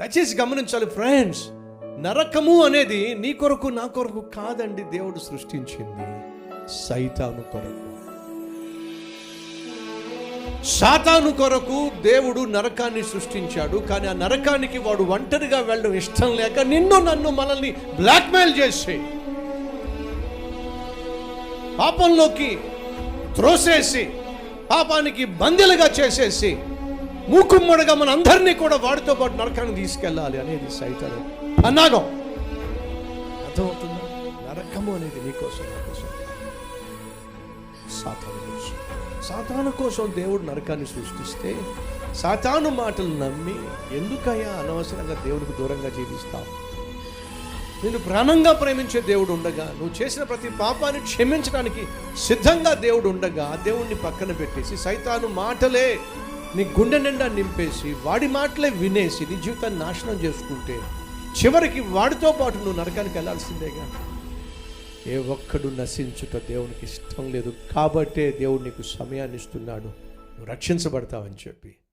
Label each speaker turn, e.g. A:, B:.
A: దయచేసి గమనించాలి ఫ్రెండ్స్ నరకము అనేది నీ కొరకు నా కొరకు కాదండి దేవుడు సృష్టించింది. సైతాను కొరకు. సాతాను కొరకు దేవుడు నరకాన్ని సృష్టించాడు కానీ ఆ నరకానికి వాడు ఒంటరిగా వెళ్ళడం ఇష్టం లేక నిన్ను నన్ను మనల్ని బ్లాక్మెయిల్ చేసి పాపంలోకి త్రోసేసి పాపానికి బందీలుగా చేసేసి మూకుమ్మడిగా మన అందరినీ కూడా వాడితో పాటు నరకాన్ని తీసుకెళ్ళాలి అనేది సైతాను. అన్నాగం. అర్థమవుతుందా? నరకము అనేది నీకోసం నా కోసం. సాతాను కోసం. సాతాను కోసం దేవుడు నరకాన్ని సృష్టిస్తే సాతాను మాటలు నమ్మి ఎందుకయ్యా అనవసరంగా దేవుడికి దూరంగా జీవిస్తావు? నేను ప్రాణంగా ప్రేమించే దేవుడు ఉండగా నువ్వు చేసిన ప్రతి పాపాన్ని క్షమించడానికి సిద్ధంగా దేవుడు ఉండగా దేవుణ్ణి పక్కన పెట్టేసి సైతాను మాటలే నీ గుండె నిండా నింపేసి వాడి మాటలే వినేసి నీ జీవితాన్ని నాశనం చేసుకుంటే చివరికి వాడితో పాటు నువ్వు నరకానికి వెళ్ళాల్సిందేగా? ఏ ఒక్కడు నశించుట దేవునికి ఇష్టం లేదు. కాబట్టే దేవుడు నీకు సమయాన్ని ఇస్తున్నాడు. నువ్వు రక్షించబడతావని చెప్పి.